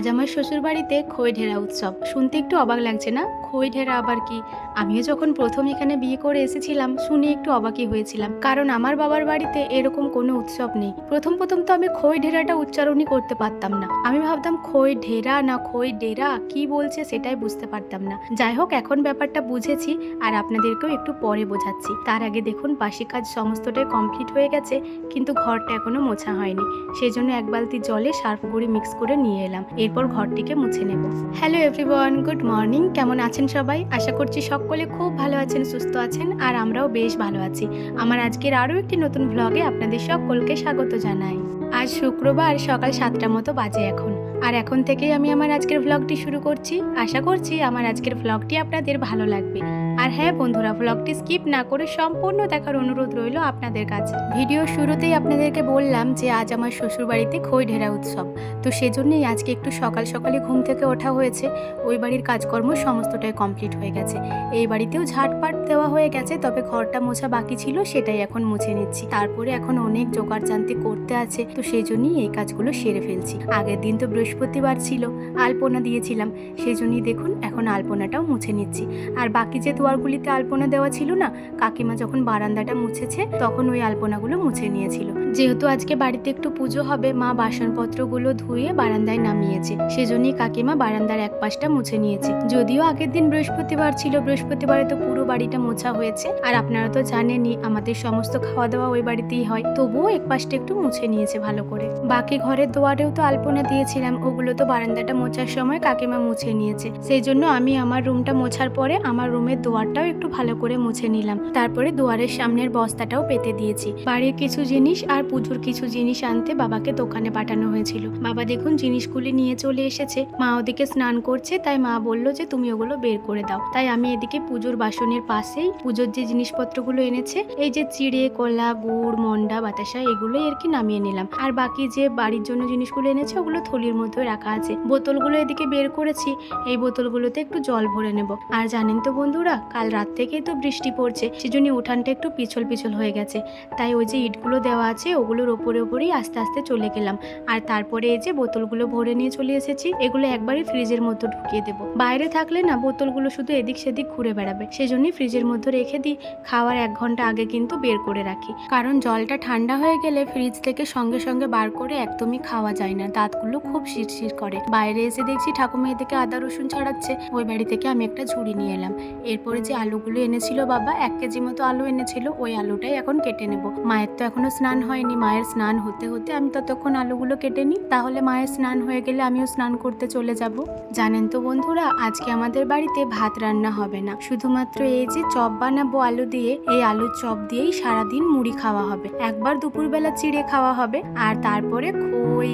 আজ আমার শ্বশুর বাড়িতে খই ঢেরা উৎসব। শুনতে একটু অবাক লাগছে না? খই ঢেরা আবার কি? আমিও যখন প্রথম এখানে বিয়ে করে এসেছিলাম, শুনে একটু অবাকই হয়েছিলাম। কারণ আমার বাবার বাড়িতে এরকম কোনো উৎসব নেই। প্রথম প্রথম তো আমি খই ঢেরাটা উচ্চারণই করতে পারতাম না। আমি ভাবতাম খই ঢেরা না খই ডেরা কি বলছে সেটাই বুঝতে পারতাম না। যাই হোক, এখন ব্যাপারটা বুঝেছি আর আপনাদেরকেও একটু পরে বোঝাচ্ছি। তার আগে দেখুন, বাসি কাজ সমস্তটাই কমপ্লিট হয়ে গেছে, কিন্তু ঘরটা এখনও মোছা হয়নি। সেই জন্য এক বালতি জলে সার্ফ গুঁড়ি মিক্স করে নিয়ে এলাম। এরপর ঘরটিকে মুছে নেব। হ্যালো এভরিওয়ান গুড মর্নিং কেমন আছেন সবাই? আশা করছি সকলে খুব ভালো আছেন, সুস্থ আছেন, আর আমরাও বেশ ভালো আছি। আমার আজকের আরও একটি নতুন ভ্লগে আপনাদের সকলকে স্বাগত জানাই। আজ শুক্রবার, সকাল সাতটা মতো বাজে এখন। আর এখন থেকেই আমি আমার আজকের ভ্লগটি শুরু করছি। আশা করছি আমার আজকের ভ্লগটি আপনাদের ভালো লাগবে। আর হ্যাঁ বন্ধুরা ভ্লগটি স্কিপ না করে সম্পূর্ণ দেখার অনুরোধ রইল আপনাদের কাছে। ভিডিও শুরুতেই আপনাদেরকে বললাম যে আজ আমার শ্বশুরবাড়িতে খই ঢেরা উৎসব। তো সেজন্যই আজকে একটু সকাল সকালে ঘুম থেকে ওঠা হয়েছে। ওই বাড়ির কাজকর্ম সমস্তটাই কমপ্লিট হয়ে গেছে। এই বাড়িতেও ঝাটপাট দেওয়া হয়ে গেছে, তবে ঘরটা মোছা বাকি ছিল, সেটাই এখন মুছে নিচ্ছি। তারপরে এখন অনেক জোগাড় জানতে করতে আছে, তো সেই জন্যই এই কাজগুলো সেরে ফেলছি। আগের দিন তো বৃহস্পতিবার ছিল, আলপনা দিয়েছিলাম। সেই জন্যই দেখুন, এখন আলপনাটাও মুছে নিচ্ছি। আর বাকি যে দুয়ারগুলিতে আলপনা দেওয়া ছিল না, কাকিমা যখন বারান্দাটা মুছেছে, তখন ওই আলপনাগুলো মুছে নিয়েছিল। যেহেতু আজকে বাড়িতে একটু পুজো হবে, মা বাসনপত্রগুলো ধুয়ে বারান্দায় নামিয়েছে। সেজন্যই কাকিমা বারান্দার এক পাশটা মুছে নিয়েছে। যদিও আগের দিন বৃহস্পতিবার ছিল, বৃহস্পতিবারে তো পুরো বাড়িটা মোছা হয়েছে। আর আপনারা তো জানেনই, আমাদের সমস্ত খাওয়া দাওয়া ওই বাড়িতেই হয়। তবুও এক পাশটা একটু মুছে নিয়েছে ভালো করে। বাকি ঘরের দুয়ারেও তো আলপনা দিয়েছিলাম, ওগুলো তো বারান্দাটা মোছার সময় কাকিমা মুছে নিয়েছে। সেই জন্য আমি আমার রুমটা মোছার পরে আমার রুমের দুয়ারটাও একটু ভালো করে মুছে নিলাম। তারপরে দুয়ারের সামনের বস্তাটাও পেতে দিয়েছি। বাড়ির কিছু জিনিস আর পুজোর কিছু জিনিস আনতে বাবাকে দোকানে পাঠানো হয়েছিল। বাবা দেখুন জিনিসগুলি নিয়ে চলে এসেছে। মা ওদিকে স্নান করছে, তাই মা বলল যে, তুমি ওগুলো বের করে দাও। তাই আমি এদিকে পুজোর বাসনের পাশেই পুজোর যে জিনিসপত্রগুলো এনেছে, এই যে চিড়ে, কলা, গুড়, মন্ডা, বাতাসা, এগুলোই আর কি নামিয়ে নিলাম। আর বাকি যে বাড়ির জন্য জিনিসগুলো এনেছে, ওগুলো থলির মধ্যে রাখা আছে। বোতলগুলো এদিকে বের করেছি, এই বোতলগুলোতে একটু জল ভরে নেব। আর জানেন তো বন্ধুরা, কাল রাত থেকেই তো বৃষ্টি পড়ছে, সেজন্য উঠানটা একটু পিছল পিছল হয়ে গেছে। তাই ওই যে ইটগুলো দেওয়া আছে ওগুলোর ওপরে ওপরেই আস্তে আস্তে চলে গেলাম। আর তারপরে এই যে বোতলগুলো ভরে নিয়ে চলে এসেছি, এগুলো একবারই ফ্রিজের মধ্যে ঢুকিয়ে দেবো। বাইরে থাকলে না বোতলগুলো শুধু এদিক সেদিক ঘুরে বেড়াবে। সেজন্যই ফ্রিজের মধ্যে রেখে দিই, খাওয়ার এক ঘণ্টা আগে কিন্তু বের করে রাখি। কারণ জলটা ঠান্ডা হয়ে গেলে ফ্রিজ থেকে সঙ্গে সঙ্গে বার করে একদমই খাওয়া যায় না, দাঁতগুলো খুব শিরশির করে। বাইরে এসে দেখছি ঠাকুমা এদিকে আদা রসুন ছাড়াচ্ছে, ওই বাড়ি থেকে আমি একটা ঝুড়ি নিয়ে এলাম। এরপরে যে আলুগুলো এনেছিল বাবা, এক কেজি মতো আলু এনেছিল, ওই আলুটাই এখন কেটে নেব। মায়ের তো এখনও স্নান হয়নি, মায়ের স্নান হতে হতে আমি ততক্ষণ আলুগুলো কেটে নিই। তাহলে মায়ের স্নান হয়ে গেলে আমিও স্নান করতে চলে যাব। জানেন তো বন্ধুরা, আজকে আমাদের বাড়িতে ভাত রান্না হবে না। শুধুমাত্র এই যে চপ বানাবো আলু দিয়ে, এই আলুর চপ দিয়েই সারাদিন মুড়ি খাওয়া হবে। একবার দুপুরবেলা চিড়ে খাওয়া হবে, আর তারপরে খই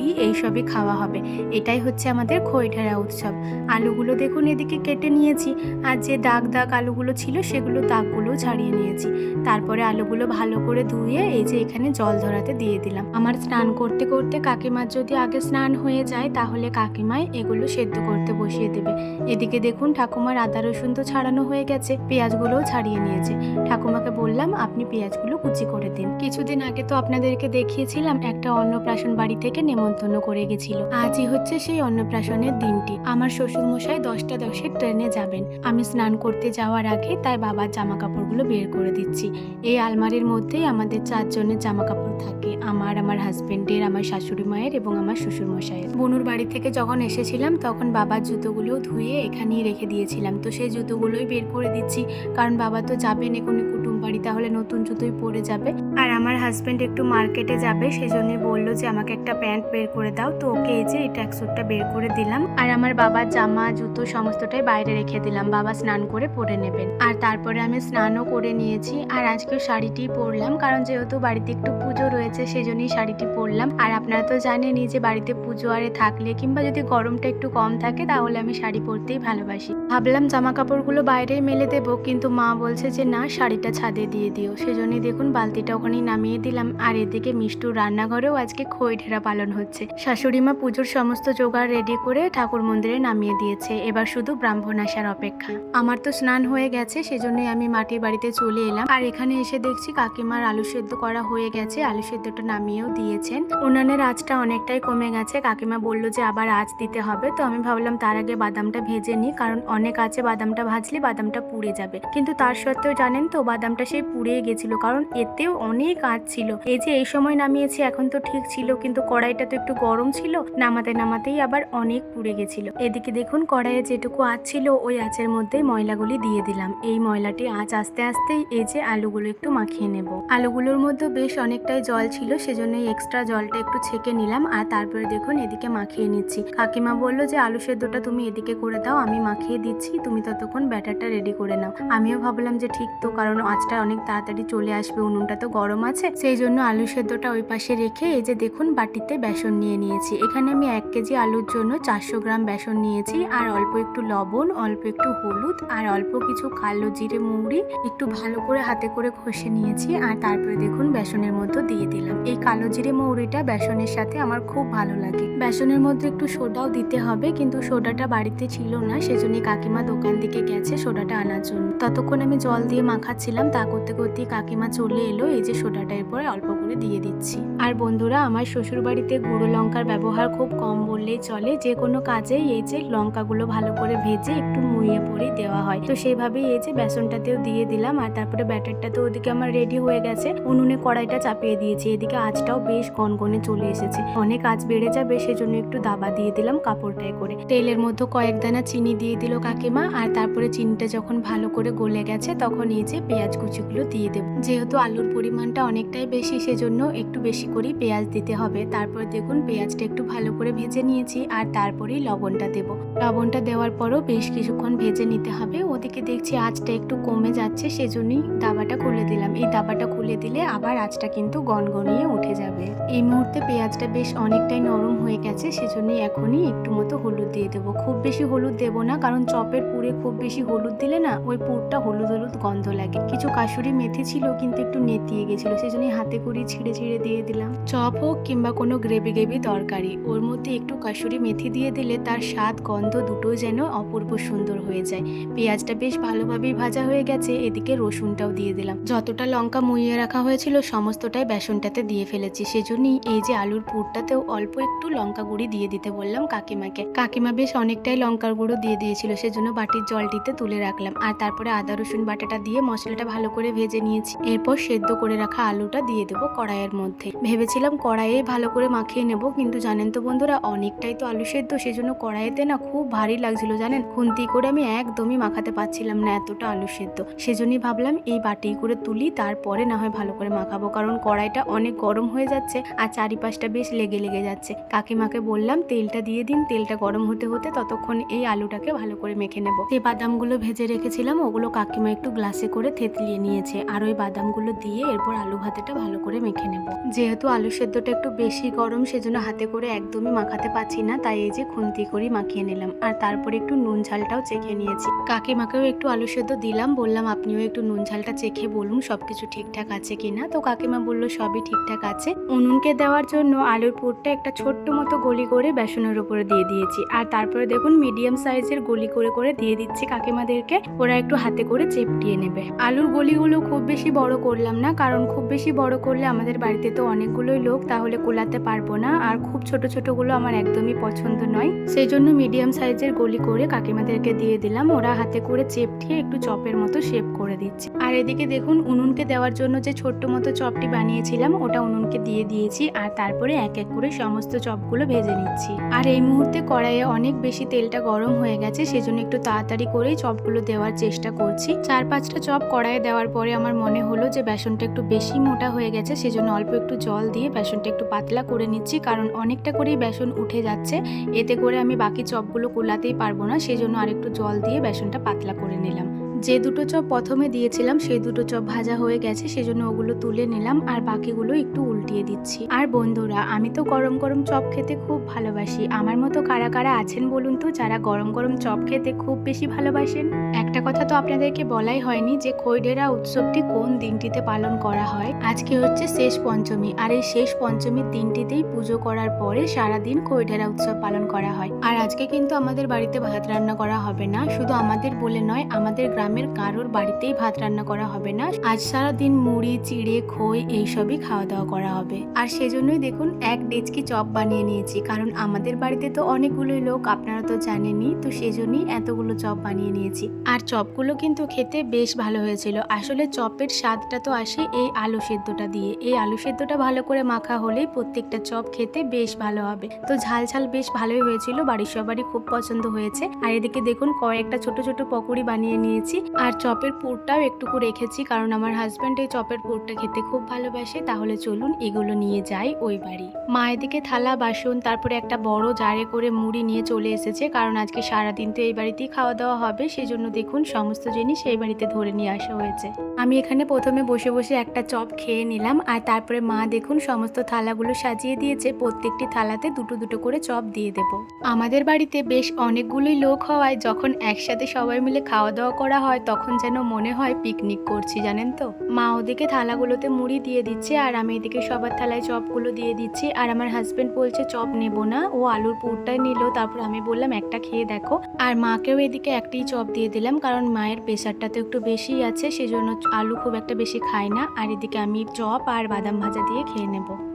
মুড়ি এইসবই খাওয়া হবে। এটাই হচ্ছে আমাদের খই ঢেরা উৎসব। আলুগুলো দেখুন এদিকে কেটে নিয়েছি, আর যে দাগ দাগ আলুগুলো ছিল সেগুলো দাগগুলো ছাড়িয়ে নিয়েছি। তারপরে আলুগুলো ভালো করে ধুয়ে এই যে এখানে জল ধরাতে দিয়ে দিলাম। আমার স্নান করতে করতে কাকিমার যদি আগে স্নান হয়ে যায়, তাহলে কাকিমাই এগুলো সেদ্ধ করতে বসিয়ে দেবে। এদিকে দেখুন ঠাকুমার আদা রসুন তো ছাড়ানো হয়ে গেছে, পেঁয়াজগুলোও ছাড়িয়ে নিয়েছে। ঠাকুমাকে বললাম, আপনি পেঁয়াজগুলো কুচি করে দিন। কিছুদিন আগে তো আপনাদেরকে দেখিয়েছিলাম, একটা অন্নপ্রাশন বাড়ি থেকে নেমন্তন্ন করে গেছিল। আজই হচ্ছে সেই অন্নপ্রাশনের দিনটি। আমার শ্বশুরমশাই দশটা দশের ট্রেনে যাবেন। আমি স্নান করতে যাওয়ার আগে তাই বাবার জামা কাপড়গুলো বের করে দিচ্ছি। এই আলমারির মধ্যেই আমাদের চারজনের জামা কাপড় থাকে। আমার আমার হাজবেন্ডের, আমার শাশুড়ি মায়ের এবং আমার শ্বশুর মশাইয়ের বনুর বাড়ি থেকে যখন এসেছিলাম, তখন বাবার জুতোগুলো ধুয়ে এখানেই রেখে দিয়েছিলাম। তো সেই জুতোগুলোই বের করে দিচ্ছি। কারণ বাবা তো যাবেন এখনই কুটুম বাড়ি, তাহলে নতুন জুতোই পরে যাবে। আর আমার হাজবেন্ড একটু মার্কেটে যাবে, সেজন্যই বলল যে, আমাকে একটা প্যান্ট বের করে দাও। তো ওকে এই যে এই ট্র্যাকস্যুটটা বের করে দিলাম। আর আমার বাবার জামা, জুতো সমস্তটাই বাইরে রেখে দিলাম। বাবা স্নান করে পরে নেবেন। আর তারপরে আমি স্নানও করে নিয়েছি। আর আজকে শাড়িটি পরলাম, কারণ যেহেতু বাড়িতে একটু পুজো রয়েছে, সেজন্যই শাড়িটি পরলাম। আর আপনারা তো জানেনই যে, বাড়িতে পুজো আরে থাকলে কিংবা যদি গরমটা একটু কম থাকে, তাহলে আমি শাড়ি পরতেই ভালোবাসি। ভাবলাম জামা কাপড়গুলো বাইরেই মেলে দেবো, কিন্তু মা বলছে যে, না, শাড়িটা ছাদ ছাদে দিয়ে দিও। সেজন্যই দেখুন বালতিটা ওখানেই নামিয়ে দিলাম। আর এদিকে মিষ্টুর রান্নাঘরেও আজকে খই ঢেরা পালন হচ্ছে। শাশুড়ি মা পুজোর সমস্ত জোগাড় রেডি করে ঠাকুর মন্দিরে নামিয়ে দিয়েছে। এবার শুধু ব্রাহ্মণ আসার অপেক্ষা। আমার তো স্নান হয়ে গেছে, সেজন্যই আমি মাটির বাড়িতে চলে এলাম। আর এখানে এসে দেখছি কাকিমার আলু সেদ্ধ করা হয়ে গেছে। আলু সেদ্ধটা নামিয়েও দিয়েছেন। উনানের আঁচটা অনেকটাই কমে গেছে। কাকিমা বলল যে আবার আঁচ দিতে হবে। তো আমি ভাবলাম তার আগে বাদামটা ভেজে নিই, কারণ অনেক আছে বাদামটা ভাজলে বাদামটা পুড়ে যাবে। কিন্তু তার সত্ত্বেও জানেন তো, বাদামটা সেই পুড়ে গেছিল, কারণ এতেও অনেক আঁচ ছিল। এই যে এই সময় নামিয়েছি, এখন তো ঠিক ছিল, কিন্তু কড়াইটা তো একটু গরম ছিল, নামাতে নামাতেই আবার অনেক পুড়ে গেছিল। এদিকে দেখুন, কড়াইয়ে যেটুকু আঁচ ছিল, ওই আঁচের মধ্যেই ময়লাগুলি দিয়ে দিলাম। এই ময়লাটি আঁচ আস্তে আস্তেই এই যে আলুগুলো একটু মাখিয়ে নেব। আলুগুলোর মধ্যে বেশ অনেকটাই জল ছিল সেজন্যই এক্সট্রা জলটা একটু ছেঁকে নিলাম, আর তারপরে দেখুন, এদিকে মাখিয়ে নিচ্ছি। কাকিমা বলল যে, আলু সেদ্ধটা তুমি এদিকে করে দাও, আমি মাখিয়ে দিচ্ছি, তুমি ততক্ষণ ব্যাটারটা রেডি করে নাও। আমিও ভাবলাম যে, ঠিক তো, কারণ আঁচটা অনেক তাড়াতাড়ি চলে আসবে, উনুনটা তো গরম আছে। সেই জন্য আলু সেদ্ধটা ওই পাশে রেখে এই যে দেখুন বাটিতে বেসন নিয়ে নিয়েছি। এখানে আমি এক কেজি আলুর জন্য চারশো গ্রাম বেসন নিয়েছি, আর অল্প একটু লবণ, অল্প একটু হলুদ, আর অল্প কিছু কালো জিরে মৌরি একটু ভালো করে হাতে করে ঘষে নিয়েছি, আর তারপরে দেখুন বেসনের মধ্যে দিয়ে দিলাম। এই কালো জিরে মৌরিটা বেসনের সাথে আমার খুব ভালো লাগে। বেসনের মধ্যে একটু সোডাও দিতে হবে, কিন্তু সোডাটা বাড়িতে ছিল না সেজন্য কাকিমা দোকান থেকে গেছে সোডাটা আনার জন্য। ততক্ষণ আমি জল দিয়ে মাখাচ্ছিলাম তা করতে করতে কাকিমা চলে এলো, এই যে সোডাটা এরপরে অল্প করে দিয়ে দিচ্ছি। আর বন্ধুরা, আমার শ্বশুর বাড়িতে গুঁড়ো লঙ্কার ব্যবহার খুব কম বললেই চলে। যে কোনো কাজেই এই যে লঙ্কাগুলো ভালো করে ভেজে একটু মুইয়ে পরেই দেওয়া হয়। তো সেইভাবেই এই যে বেসনটাতেও দিয়ে দিলাম, আর তারপরে ব্যাটারটা তো ওদিকে আমার রেডি হয়ে গেছে। উনুনে কড়াইটা চাপিয়ে দিয়েছি, এদিকে আঁচটাও বেশ গনগনে চলে এসেছে। অনেক আঁচ বেড়ে যাবে, সেজন্য একটু দাবা দিয়ে দিলাম কাপড়টায় করে। তেলের মধ্যে কয়েক দানা চিনি দিয়ে দিল কাকিমা, আর তারপরে চিনিটা যখন ভালো করে গলে গেছে, তখন এই যে পেঁয়াজ কুচিগুলো দিয়ে দেবো। যেহেতু আলুর পরিমাণটা অনেকটাই বেশি, সেজন্য একটু বেশি করেই পেঁয়াজ দিতে হবে। তারপর দেখুন, পেঁয়াজটা একটু ভালো করে ভেজে নিয়েছি আর তারপরেই লবণটা দেব। লবণটা দেওয়ার পরও বেশ কিছুক্ষণ ভেজে নিতে হবে। ওদিকে দেখছি আঁচটা একটু কমে যাচ্ছে, সেজন্যই দাবাটা খুলে দিলাম। এই দাবাটা খুলে দিলে আবার আঁচটা কিন্তু গনগনিয়ে উঠে যাবে। এই মুহূর্তে পেঁয়াজটা বেশ অনেকটাই নরম হয়ে গেছে, সেজন্যই এখনই একটু মতো হলুদ দিয়ে দেবো। খুব বেশি হলুদ দেবো না, কারণ চপের পুরে খুব বেশি হলুদ দিলে না, ওই পুরটা হলুদ হলুদ গন্ধ লাগে। কিছু কাশুরি মেথি ছিল, কিন্তু একটু নেতিয়ে গেছিল। সেজন্যই হাতে করে ছিঁড়ে ছিঁড়ে দিয়ে দিলাম। চপ হোক কিংবা কোনো গ্রেভি গ্রেভি তরকারি, ওর মধ্যে একটু কাশুরি মেথি দিয়ে দিলে তার স্বাদ, গন্ধ দুটো যেন অপূর্ব সুন্দর হয়ে যায়। পেঁয়াজটা বেশ ভালোভাবেই ভাজা হয়ে গেছে, এদিকে রসুনটাও দিয়ে দিলাম। যতটা লঙ্কা মুইয়ে রাখা হয়েছিল, সমস্তটাই বেসনটাতে দিয়ে ফেলেছি। সেজন্যই এই যে আলুর পুরটাতেও অল্প একটু লঙ্কা গুঁড়ি দিয়ে দিতে বললাম কাকিমাকে। কাকিমা বেশ অনেকটাই লঙ্কার গুঁড়ো দিয়ে দিয়েছিল, সেজন্য বাটির জলটিতে তুলে রাখলাম। আর তারপরে আদা রসুন বাটাটা দিয়ে মশলাটা ভালো করে ভেজে নিয়েছি। এরপর সেদ্ধ করে রাখা আলুটা দিয়ে দেবো কড়াইয়ের মধ্যে। ভেবেছিলাম কড়াইয়ে ভালো করে মাখিয়ে নেব, কিন্তু জানেন তো বন্ধুরা, অনেকটাই তো আলু সেদ্ধ, সেজন্য কড়াইতে না খুব ভারী লাগছিল জানেন। খুন্তি করে আমি একদমই মাখাতে পারছিলাম না এতটা আলু সেদ্ধ। সেজন্যই ভাবলাম এই বাটি করে তুলি, তারপরে না হয় ভালো করে মাখাবো, কারণ কড়াইটা অনেক গরম হয়ে যাচ্ছে আর চারিপাশটা বেশ লেগে লেগে যাচ্ছে। কাকিমাকে বললাম, তেলটা দিয়ে দিন, তেলটা গরম হতে হতে ততক্ষণ এই আলুটাকে ভালো করে মেখে নেব। যে বাদামগুলো ভেজে রেখেছিলাম, ওগুলো কাকিমা একটু গ্লাসে করে থেতলিয়ে নিয়েছে। আর ওই বাদামগুলো দিয়ে এরপর আলু ভাতেটা ভালো করে মেখে নেব। যেহেতু আলু সেদ্ধটা একটু বেশি গরম, সেজন্য হাতে করে একদমই মাখাতে পারছি না, তাই এই যে খুন্তি করে মাখিয়ে নিলাম। আর তারপরে একটু নুন ঝালটাও চেখে নিয়েছি। কাকিমাকেও একটু আলু সেদ্ধ দিলাম, বললাম আপনিও একটু নুন ঝালটা চেখে বলুন, সবকিছু ঠিকঠাক আছে কিনা। তো কাকিমা বলল, সবই ঠিকঠাক আছে। উনুনকে দেওয়ার জন্য আলুর পুরটা একটা ছোট্ট মতো গলি করে বেসনের উপরে দিয়ে দিয়েছি। আর তারপরে দেখুন, মিডিয়াম সাইজের গলি করে করে দিয়ে দিচ্ছি কাকিমাদেরকে। ওরা একটু হাতে করে চেপটিয়ে নেবে। আলুর গলিগুলো খুব বেশি বড় করলাম না, কারণ খুব বেশি বড় করলে আমাদের বাড়িতে তো অনেকগুলোই লোক, তাহলে কোলাতে পারব না। আর খুব ছোট ছোটগুলো আমার একদমই পছন্দ নয়। সেই জন্য মিডিয়াম সাইজের গলি করে কাকিমাদেরকে দিয়ে দিলাম। ওরা হাতে করে চেপটিয়ে একটু চপের মতো শেপ করে দিচ্ছে। আর এদিকে দেখুন, উনুনকে দেওয়ার জন্য যে ছোট্ট মতো চপটি বানিয়েছিলাম, ওটা উনুনকে দিয়ে দিয়েছি আর তারপরে এক এক করে সমস্ত চপগুলো ভেজে নিচ্ছি। আর এই মুহূর্তে কড়াইয়ে অনেক বেশি তেলটা গরম হয়ে গেছে, সেজন্য একটু তাড়াতাড়ি করেই চপগুলো দেওয়ার চেষ্টা করছি। চার পাঁচটা চপ কড়াইয়ে দেওয়ার পরে আমার মনে হলো যে বেসনটা একটু বেশি মোটা হয়ে গেছে, সেজন্য অল্প একটু জল দিয়ে বেসনটা একটু পাতলা করে নিচ্ছি, কারণ অনেকটা করেই বেসন উঠে যাচ্ছে। এতে করে আমি বাকি চপগুলো কোলাতেই পারব না, সেজন্য আরেকটু জল দিয়ে বেসনটা পাতলা করে নিলাম। যে দুটো চপ প্রথমে দিয়েছিলাম, সেই দুটো চপ ভাজা হয়ে গেছে, সেজন্য ওগুলো তুলে নিলাম আর বাকিগুলো একটু উল্টিয়ে দিচ্ছি। আর বন্ধুরা, আমি তো গরম গরম চপ খেতে খুব ভালোবাসি। আমার মতো কারা কারা আছেন বলুন তো, যারা গরম গরম চপ খেতে খুব বেশি ভালোবাসেন? একটা কথা তো আপনাদেরকে বলাই হয়নি যে খৈডেরা উৎসবটি কোন দিনটিতে পালন করা হয়? আজকে হচ্ছে শেষ পঞ্চমী, আর এই শেষ পঞ্চমীর দিনটিতেই পুজো করার পরে সারাদিন খৈডেরা উৎসব পালন করা হয়। আর আজকে কিন্তু আমাদের বাড়িতে ভাত রান্না করা হবে না, শুধু আমাদের বলে নয়, আমাদের গ্রামের কারোর বাড়িতেই ভাত রান্না করা হবে না। আজ সারাদিন মুড়ি, চিড়ে, খই এইসবই খাওয়া দাওয়া করা হবে। আর সেজন্যই দেখুন, এক ডেচকি চপ বানিয়ে নিয়েছি। কারণ আমাদের বাড়িতে তো অনেকগুলোই লোক, আপনারা তো জানেনই। তো সেজন্যই এতগুলো চপ বানিয়ে নিয়েছি। আর চপগুলো কিন্তু খেতে বেশ ভালো হয়েছিল। আসলে চপের স্বাদটা তো আসে এই আলু সেদ্ধটা দিয়ে। এই আলু সেদ্ধটা ভালো করে মাখা হলেই প্রত্যেকটা চপ খেতে বেশ ভালো হবে। তো ঝাল ঝাল বেশ ভালোই হয়েছিল। বাড়ির সবারই খুব পছন্দ হয়েছে। আর এদিকে দেখুন, কয়েকটা ছোট ছোট পকোড়ি বানিয়ে নিয়েছি। আর চপের পুরটাও একটুকু রেখেছি, কারণ আমার হাজব্যান্ড এই চপের পুরটা খেতে খুব ভালোবাসে। তাহলে চলুন এগুলো নিয়ে যাই ওই বাড়ি। মা এদিকে থালা, বাসন, তারপরে একটা বড় জারে করে মুড়ি নিয়ে চলে এসেছে, কারণ আজকে সারাদিন তো এই বাড়িতেই খাওয়া দাওয়া হবে, সেজন্য দেখুন সমস্ত জিনিস এই বাড়িতে ধরে নিয়ে আসা হয়েছে। আমি এখানে প্রথমে বসে বসে একটা চপ খেয়ে নিলাম, আর তারপরে মা দেখুন সমস্ত থালাগুলো সাজিয়ে দিয়েছে, প্রত্যেকটি থালাতে দুটো দুটো করে চপ দিয়ে দেব। আমাদের বাড়িতে বেশ অনেকগুলোই লোক হওয়ায় যখন একসাথে সবাই মিলে খাওয়া দাওয়া করা হয় তখন যেন মনে হয় পিকনিক করছি, জানেন তো? মা ওদিকে থালাগুলোতে মুড়ি দিয়ে দিচ্ছে আর আমি এদিকে সবার থালায় চপগুলো দিয়ে দিচ্ছি আর আমার হাজবেন্ড বলছে, চপ নেব না। ও আলুর পুরটাই নিল, তারপর আমি বললাম, একটা খেয়ে দেখো। আর মাকেও এদিকে একটাই চপ দিয়ে দিলাম, কারণ মায়ের প্রেশারটা তো একটু বেশি আছে, সেজন্য আলু খুব একটা বেশি খায় না। আর এদিকে আমি চপ আর বাদাম ভাজা দিয়ে খেয়ে নেব।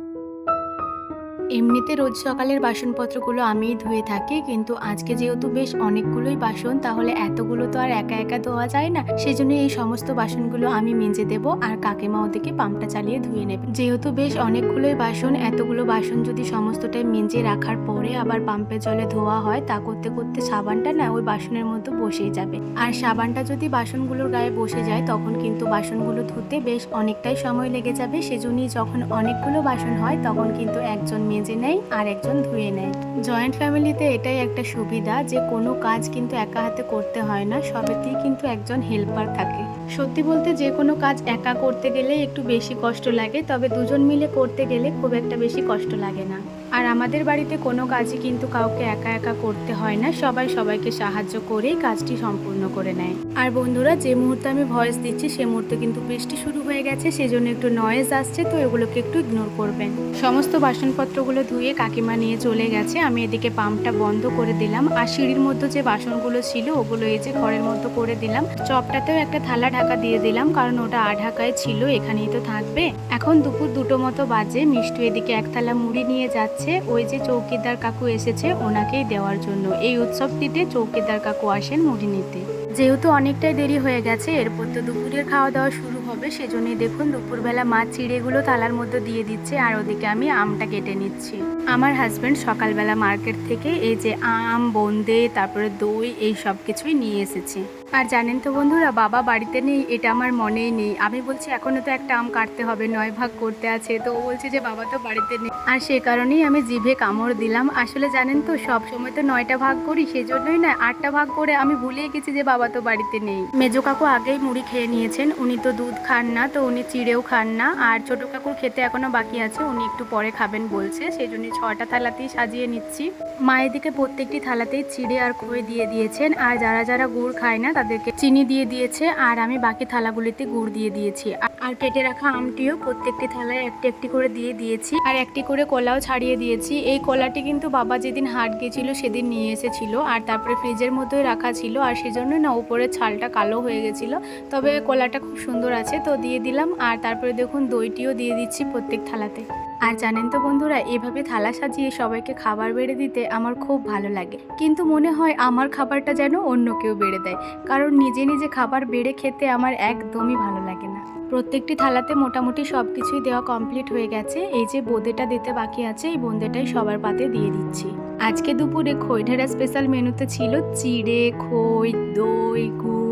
এমনিতে রোজ সকালের বাসনপত্রগুলো আমিই ধুয়ে থাকি, কিন্তু আজকে যেহেতু বেশ অনেকগুলোই বাসন, তাহলে এতগুলো তো আর একা একা ধোয়া যায় না। সেজন্য এই সমস্ত বাসনগুলো আমি মেজে দেব আর কাকিমা ওদিকে পাম্পটা চালিয়ে ধুয়ে নেবে। যেহেতু বেশ অনেকগুলোই বাসন, এতগুলো বাসন যদি সমস্তটাই মেজে রাখার পরে আবার পাম্পের জলে ধোয়া হয়, তা করতে করতে সাবানটা না ওই বাসনের মধ্যে বসেই যাবে। আর সাবানটা যদি বাসনগুলোর গায়ে বসে যায়, তখন কিন্তু বাসনগুলো ধুতে বেশ অনেকটাই সময় লেগে যাবে। সেজন্যই যখন অনেকগুলো বাসন হয়, তখন কিন্তু একজন মেজে নেয় আর একজন ধুয়ে নেয়। জয়েন্ট ফ্যামিলিতে এটাই একটা সুবিধা যে, কোনো কাজ কিন্তু একা হাতে করতে হয় না, সবেতেই কিন্তু একজন হেল্পার থাকে। সত্যি বলতে যে, কোনো কাজ একা করতে গেলে একটু বেশি কষ্ট লাগে, তবে দুজন মিলে করতে গেলে খুব একটা বেশি কষ্ট লাগে না। আর আমাদের বাড়িতে কোনো কাজই কিন্তু কাউকে একা একা করতে হয় না। সবাই সবাইকে সাহায্য করেই কাজটি সম্পূর্ণ করে নেয়। আর বন্ধুরা, যে মুহূর্তে আমি ভয়েস দিচ্ছি, সে মুহূর্তে কিন্তু বৃষ্টি শুরু হয়ে গেছে, সেজন্য একটু নয়েজ আসছে, তো এগুলোকে একটু ইগনোর করবেন। সমস্ত বাসনপত্রগুলো ধুয়ে কাকিমা নিয়ে চলে গেছে। আমি এদিকে পাম্পটা বন্ধ করে দিলাম। আর সিঁড়ির মধ্যে যে বাসনগুলো ছিল, ওগুলো এই যে ঘরের মধ্যে করে দিলাম। চপটাতেও একটা থালা ঢাকা দিয়ে দিলাম, কারণ ওটা আঢাকায় ছিল, এখানেই তো থাকবে। এখন দুপুর দুটো মতো বাজে, মিষ্টু এদিকে এক থালা মুড়ি নিয়ে যাচ্ছে। ওই যে চৌকিদার কাকু এসেছে ওনাকেই দেওয়ার জন্য। এই উৎসবটিতে চৌকিদার কাকু আসেন মুড়ি নিতে। যেহেতু অনেকটাই দেরি হয়ে গেছে, এরপর তো দুপুরের খাওয়া দাওয়া শুরু হবে, সেজন্যই দেখুন দুপুরবেলা মাছ চিড়েগুলো থালার মধ্যে দিয়ে দিচ্ছে আর ওদিকে আমি আমটা কেটে নিচ্ছি। আমার হাজব্যান্ড সকালবেলা মার্কেট থেকে এই যে আম, বোঁদে, তারপরে দই এই সব কিছুই নিয়ে এসেছে। আর জানেন তো বন্ধুরা, বাবা বাড়িতে নেই, এটা আমার মনেই নেই। আমি বলছি, এখনও তো একটা আম কাটতে হবে, নয় ভাগ করতে আছে। তো ও বলছে যে, বাবা তো বাড়িতে নেই। আর সে কারণেই আমি জিভে কামড় দিলাম। আসলে জানেন তো, সব সময় তো নয়টা ভাগ করি, সেজন্যই না, আটটা ভাগ করে আমি ভুলেই গেছি যে, বাবা তো বাড়িতে নেই। মেজো কাকু আগেই মুড়ি খেয়ে নিয়েছেন, উনি তো দুধ খান না, তো উনি চিড়েও খান না। আর ছোট কাকুর খেতে এখনও বাকি আছে, উনি একটু পরে খাবেন বলছে, সেই জন্য ছটা থালাতেই সাজিয়ে নিচ্ছি। মায়ের দিকে প্রত্যেকটি থালাতেই চিড়ে আর খই দিয়ে দিয়েছেন, আর যারা যারা গুড় খায় না, তাদেরকে চিনি দিয়ে দিয়েছে, আর আমি বাকি থালাগুলিতে গুড় দিয়ে দিয়েছি। আর- আর কেটে রাখা আমটিও প্রত্যেকটি থালায় একটি একটি করে দিয়ে দিয়েছি, আর একটি করে কলাও ছাড়িয়ে দিয়েছি। এই কলাটি কিন্তু বাবা যেদিন হাট গেছিল, সেদিন নিয়ে এসেছিল, আর তারপরে ফ্রিজের মধ্যেই রাখা ছিল, আর সেজন্য না উপরে ছালটা কালো হয়ে গেছিল। তবে কলাটা খুব সুন্দর আছে তো দিয়ে দিলাম। আর তারপরে দেখুন, দইটিও দিয়ে দিচ্ছি প্রত্যেক থালাতে। আর জানেন তো বন্ধুরা, এভাবে থালা সাজিয়ে সবাইকে খাবার বেড়ে দিতে আমার খুব ভালো লাগে। কিন্তু মনে হয় আমার খাবারটা যেন অন্য কেউ বেড়ে দেয়। কারণ নিজে নিজে খাবার বেড়ে খেতে আমার একদমই ভালো লাগে না। প্রত্যেকটি থালাতে মোটামুটি সব কিছুই দেওয়া কমপ্লিট হয়ে গেছে। এই যে বোঁদেটা দিতে বাকি আছে, এই বোঁদেটাই সবার পাতে দিয়ে দিচ্ছি। আজকে দুপুরে খৈঢেরা স্পেশাল মেনুতে ছিল চিড়ে, খই, দই, গুড়।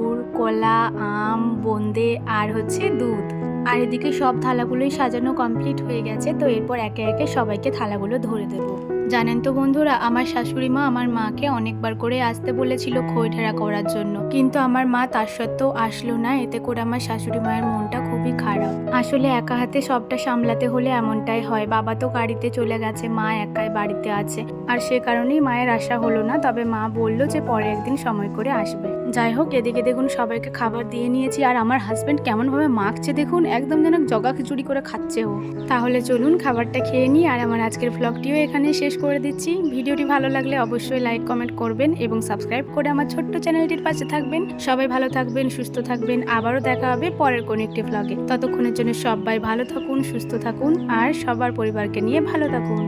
কলা, আম, বোঁদে আর হচ্ছে দুধ। আর এদিকে সব থালাগুলোই সাজানো কমপ্লিট হয়ে গেছে, তো এরপর একে একে সবাইকে থালাগুলো ধরে দেবো। জানেন তো বন্ধুরা, আমার শাশুড়ি মা আমার মাকে অনেকবার করে আসতে বলেছিল খই ঢেরা করার জন্য। কিন্তু আমার মা তার সত্ত্বেও আসলো না, এতে করে আমার শাশুড়ি মায়ের মনটা খুবই খারাপ। আসলে একা হাতে সবটা সামলাতে হলে এমনটাই হয়। বাবা তো গাড়িতে চলে গেছে, মা একাই বাড়িতে আছে। আর সে কারণেই মায়ের আশা হলো না, তবে মা বলল যে পরে একদিন সময় করে আসবে। যাই হোক, এদিকে দেখুন সবাইকে খাবার দিয়ে নিয়েছি। আর আমার হাজবেন্ড কেমনভাবে মাখছে দেখুন, একদম যেন জগা খিচুড়ি করে খাচ্ছে ও। তাহলে চলুন খাবারটা খেয়ে নিই, আর আমার আজকের ভ্লগটিও এখানে শেষ করে দিচ্ছি। ভিডিওটি ভালো লাগলে অবশ্যই লাইক কমেন্ট করবেন এবং সাবস্ক্রাইব করে আমার ছোট্ট চ্যানেলটির পাশে থাকবেন। সবাই ভালো থাকবেন, সুস্থ থাকবেন। আবারও দেখা হবে পরের কোনো একটি ভ্লগে ততক্ষণের জন্য সবাই ভালো থাকুন, সুস্থ থাকুন, আর সবার পরিবারকে নিয়ে ভালো থাকুন।